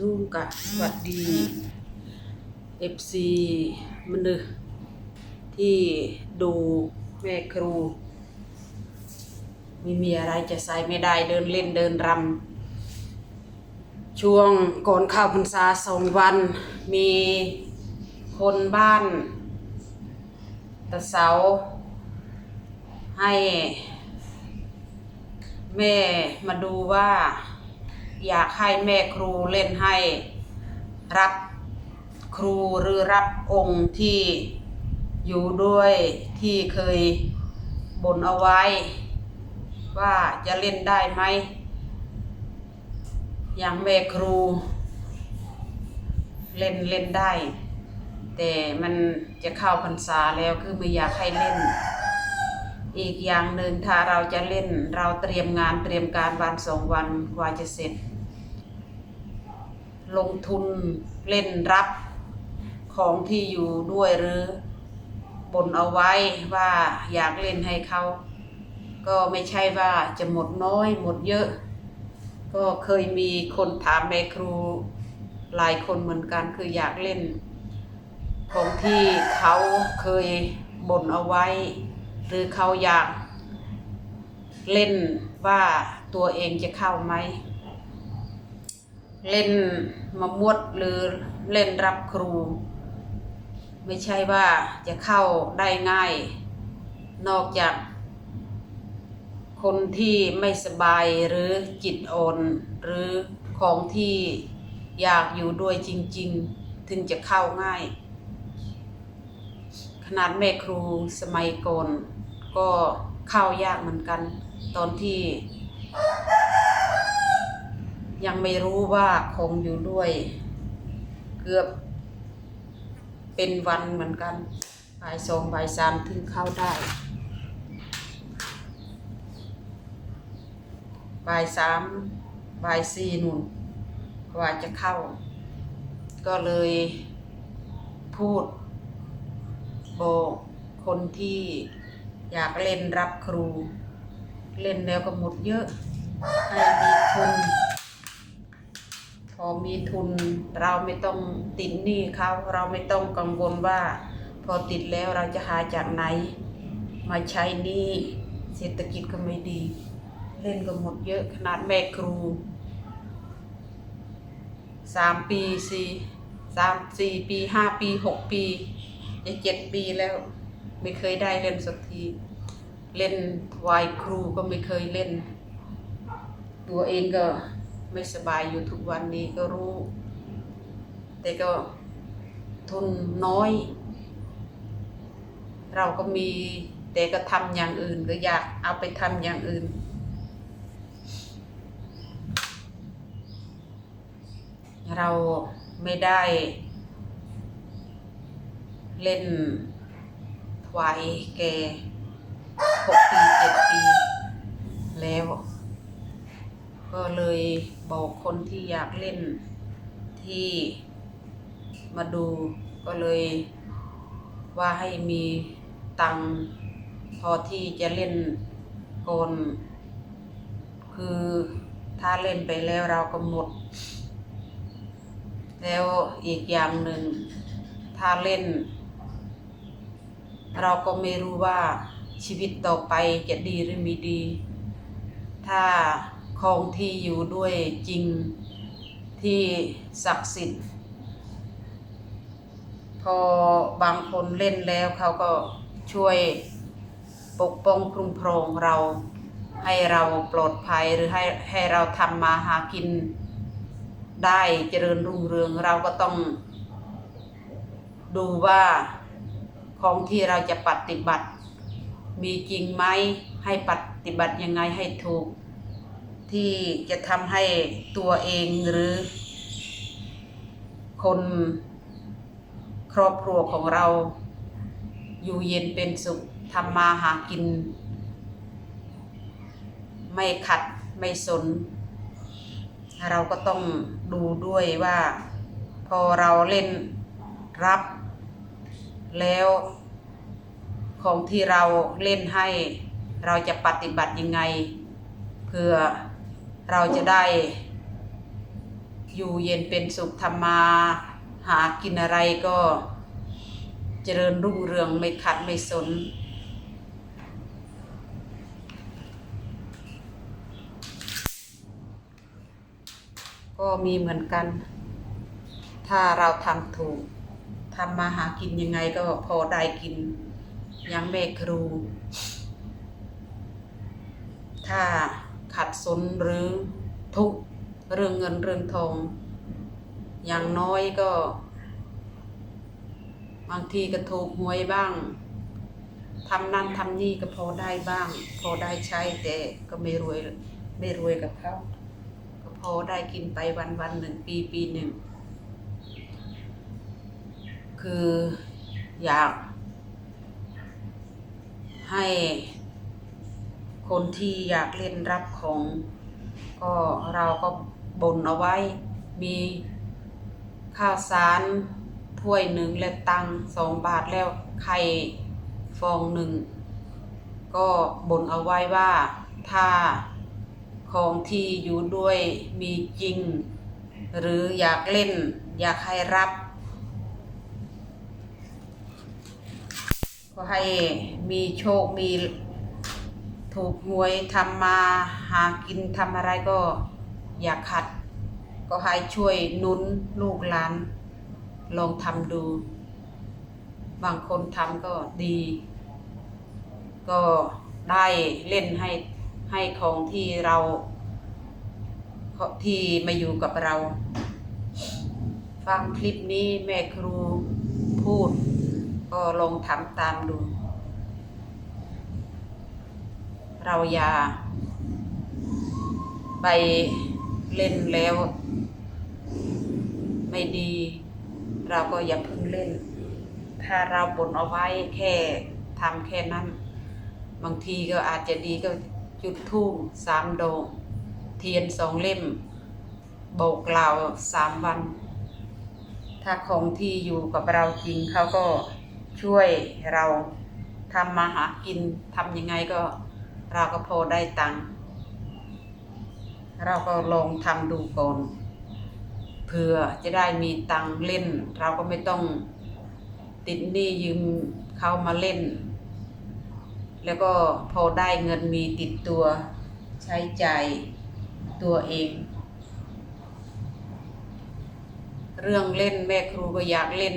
จุงกะสวัสดี FC มนึกที่ดูแม่ครู ไม่มีอะไรจะใส่ไม่ได้เดินเล่นเดินรำช่วงก่อนเข้าพรรษาสองวัน มีคนบ้านตะเสา ให้แม่มาดูว่า อยากให้แม่ครูเล่นให้รับครูหรือรับองค์ที่อยู่ด้วยที่เคยบนเอาไว้ ว่าจะเล่นได้ไหม อย่างแม่ครู เล่นเล่นได้ แต่มันจะเข้าพรรษาแล้วคือไม่อยากให้เล่น อีกอย่างหนึ่งถ้าเราจะเล่นเราเตรียมงานเตรียมการวันสองวันกว่าจะเสร็จ ลงทุนเล่นรับของที่อยู่ด้วยหรือบนเอาไว้ว่าอยากเล่นให้เขา ก็ไม่ใช่ว่าจะหมดน้อยหมดเยอะ ก็เคยมีคนถามแม่ครูหลายคนเหมือนกันคืออยากเล่น ของที่เขาเคยบ่นเอาไว้ หรือเขาอยากเล่นว่าตัวเองจะเข้าไหม เล่นมามวดหรือเล่นรับครู ไม่ใช่ว่าจะเข้าได้ง่าย นอกจาก คนที่ไม่สบายหรือจิตอ่อนหรือของที่อยากอยู่ด้วยจริง ๆ ถึงจะเข้าง่าย ขนาดแม่ครูสมัยก่อนก็เข้ายากเหมือนกัน ตอนที่ ยังไม่รู้ว่าคงอยู่ด้วย เกือบเป็นวันเหมือนกันบ่ายสองบ่ายสามถึงเข้าได้บ่ายสามบ่ายสี่นุ่นกว่าจะเข้า ก็เลยพูดบอกคนที่อยากเล่นรับครู เล่นแล้วก็หมดเยอะ ให้มีทุน พอมีทุนเราไม่ต้องติดหนี้เขาเราไม่ต้องกังวลว่า พอติดแล้วเราจะหาจากไหน มาใช้หนี้เศรษฐกิจก็ไม่ดี เล่นก็หมดเยอะขนาดแม่ครูสามปีสี่สามสี่ปีห้าปีหกปีจะเจ็ดปีแล้ว ไม่เคยได้เล่นสักที เล่นวายครูก็ไม่เคยเล่น ตัวเองก็ ไม่สบายอยู่ทุกวันนี้ก็รู้ แต่ก็ทุนน้อย เราก็มี แต่ก็ทำอย่างอื่นก็อยากเอาไปทำอย่างอื่น เราไม่ได้เล่นถวายแกหกปีเจ็ดปี แล้ว ก็เลยบอกคนที่อยากเล่นที่มาดูก็เลยว่าให้มีตังพอที่จะเล่นกนคือถ้าเล่นไปแล้วเราก็หมดแล้วอีกอย่างหนึ่ง ถ้าเล่น เราก็ไม่รู้ว่าชีวิตต่อไปจะดีหรือไม่ดี ถ้า ของที่อยู่ด้วยจริงที่ศักดิ์สิทธิ์ พอบางคนเล่นแล้วเขาก็ช่วยปกป้องคุ้มครองเราให้เราปลอดภัยหรือให้ให้เราทำมาหากินได้เจริญรุ่งเรืองเราก็ต้องดูว่าของที่เราจะปฏิบัติ มีจริงไหมให้ปฏิบัติยังไงให้ถูก ที่จะทำให้ตัวเองหรือ คนครอบครัวของเรา อยู่เย็นเป็นสุขทำมาหากิน ไม่ขัดไม่สน เราก็ต้องดูด้วยว่า พอเราเล่นรับ แล้วของที่เราเล่นให้เราจะปฏิบัติยังไงเพื่อ เราจะได้ อยู่เย็นเป็นสุขธรรมา หากินอะไรก็เจริญรุ่งเรืองไม่ขัดไม่สนก็มีเหมือนกัน ถ้าเราทำถูกทำมาหากินยังไงก็พอได้กินอยังแม่ครู ถ้า ขัดสนหรือทุกเรื่องเงินเรื่องทอง อย่างน้อยก็ บางทีก็ถูกหวยบ้างทำนั่นทำนี่ก็พอได้บ้าง พอได้ใช้แต่ก็ไม่รวยไม่รวยกับเขาก็พอได้กินไปวันวันหนึ่งปีปีหนึ่ง คืออยากให้ คนที่อยากเล่นรับของก็เราก็บนเอาไว้ มีข้าวสารถ้วยหนึ่งและตังสองบาทแล้วไข่ฟองหนึ่ง ก็บนเอาไว้ว่าถ้าของที่อยู่ด้วยมีจริง หรืออยากเล่นอยากให้รับ ก็ให้มีโชคมี ถูกหวยทำมาหากินทำอะไรก็อย่าขัด ก็ให้ช่วยนุนลูกหลาน ลองทำดู บางคนทำก็ดี ก็ได้เล่นให้ให้ของที่เราที่มาอยู่กับเรา ฟังคลิปนี้แม่ครูพูด ก็ลองทำตามดู เราอย่าไปเล่นแล้ว ไม่ดี เราก็อย่าเพิ่งเล่น ถ้าเราบ่นเอาไว้แค่ทำแค่นั้น บางทีก็อาจจะดีก็จุดทูบสามดอกเทียนสองเล่มโบกกล่าวสามวัน ถ้าของที่อยู่กับเราจริงเขาก็ช่วยเราทำมาหากินทำยังไงก็ เราก็พอได้ตังค์เราก็ลองทำดูก่อนเผื่อจะได้มีตังค์เล่น เราก็ไม่ต้องติดหนี้ยืมเขามาเล่น แล้วก็พอได้เงินมีติดตัวใช้ใจตัวเอง เรื่องเล่นแม่ครูก็อยากเล่น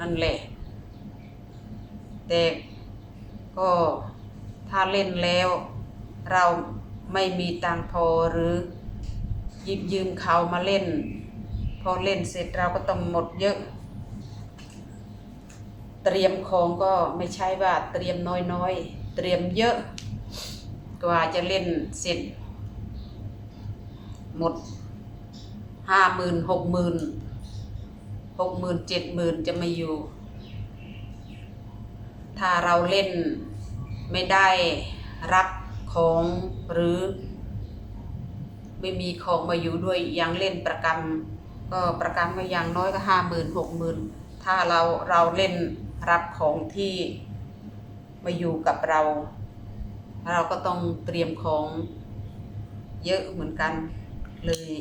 นั่นแหละ แต่ก็ ถ้าเล่นแล้ว เราไม่มีตังพอหรือหยิบยืมเขามาเล่น พอเล่นเสร็จเราก็ต้องหมดเยอะ เตรียมของก็ไม่ใช่ว่าเตรียมน้อยๆ เตรียมเยอะ กว่าจะเล่นเสร็จ หมดห้าหมื่นหกหมื่นหกหมื่นเจ็ดหมื่นจะไม่อยู่ ถ้าเราเล่น ไม่ได้รับของหรือ ไม่มีของมาอยู่ด้วยยังเล่นประกันก็ประกันก็ย่างน้อยก็ห้าหมื่นหกหมื่นถ้าเราเราเล่นรับของที่มาอยู่กับเรา เราก็ต้องเตรียมของเยอะเหมือนกันเลย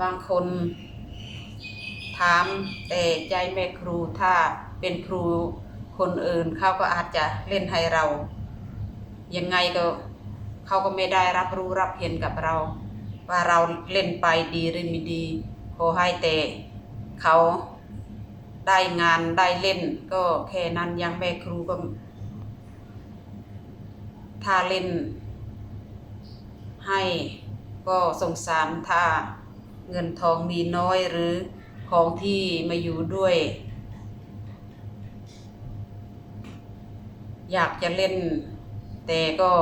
บางคนถามแต่ใจแม่ครูถ้าเป็นครู คนอื่นเขาก็อาจจะเล่นให้เรา ยังไงก็เขาก็ไม่ได้รับรู้รับเห็นกับเรา ว่าเราเล่นไปดีหรือไม่ดีขอให้แต่เขาได้งานได้เล่น ก็แค่นั้นยังแม่ครูก็ถ้าเล่น ให้ก็สงสารถ้าเงินทองมีน้อยหรือของที่มาอยู่ด้วย อยากจะเล่น แต่ก็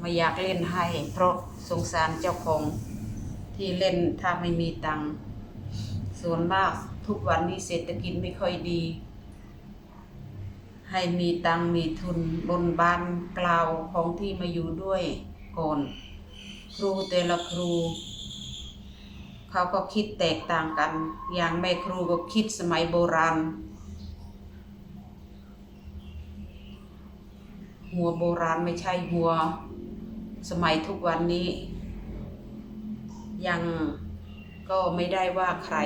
ไม่อยากเล่นให้ เพราะสงสารเจ้าของที่เล่นถ้าไม่มีตังค์ส่วนมากทุกวันนี้เศรษฐกิจไม่ค่อยดี ให้มีตังค์มีทุนบนบ้านกล่าวของที่มาอยู่ด้วยก่อน ครูแต่ละครูเขาก็คิดแตกต่างกัน อย่างแม่ครูก็คิดสมัยโบราณ หัวโบราณไม่ใช่หัว สมัยทุกวันนี้ ยังก็ไม่ได้ว่าใคร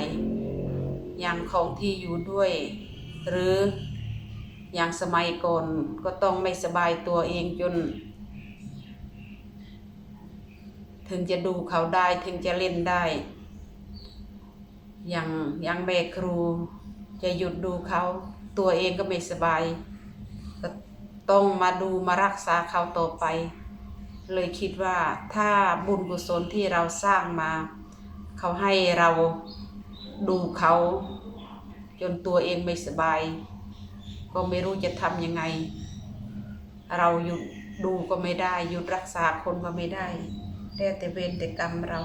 อย่างของที่อยู่ด้วย หรืออย่างสมัยก่อนก็ต้องไม่สบายตัวเองจน ถึงจะดูเขาได้ถึงจะเล่นได้อย่างอย่างแม่ครูจะหยุดดูเขาตัวเองก็ไม่สบาย ต้องมาดูมารักษาเขาต่อไป เลยคิดว่าถ้าบุญกุศลที่เราสร้างมา เขาให้เราดูเขา จนตัวเองไม่สบาย ก็ไม่รู้จะทำยังไง เราหยุดดูก็ไม่ได้หยุดรักษาคนก็ไม่ได้แต่แต่เวรแต่กรรมเรา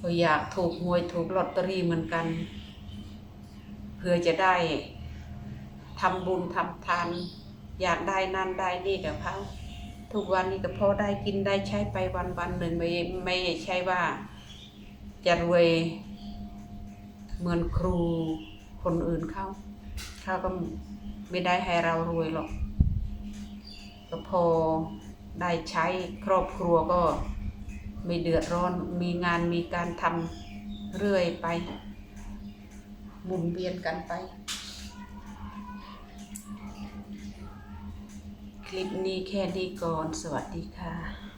ก็อยากถูกหวยถูกลอตเตอรี่เหมือนกัน เพื่อจะได้ ทำบุญทำทาน อยากได้นั่นได้นี่กับเขาทุกวันนี้ก็พอได้กินได้ใช้ไปวันวันหนึ่งไม่ไม่ใช่ว่าจะรวยเหมือนครูคนอื่นเขาเขาก็ไม่ได้ให้เรารวยหรอกก็พอได้ใช้ครอบครัวก็ไม่เดือดร้อนมีงานมีการทำเรื่อยไปหมุนเวียนกันไป คลิปนี้แค่นี้ก่อน สวัสดีค่ะ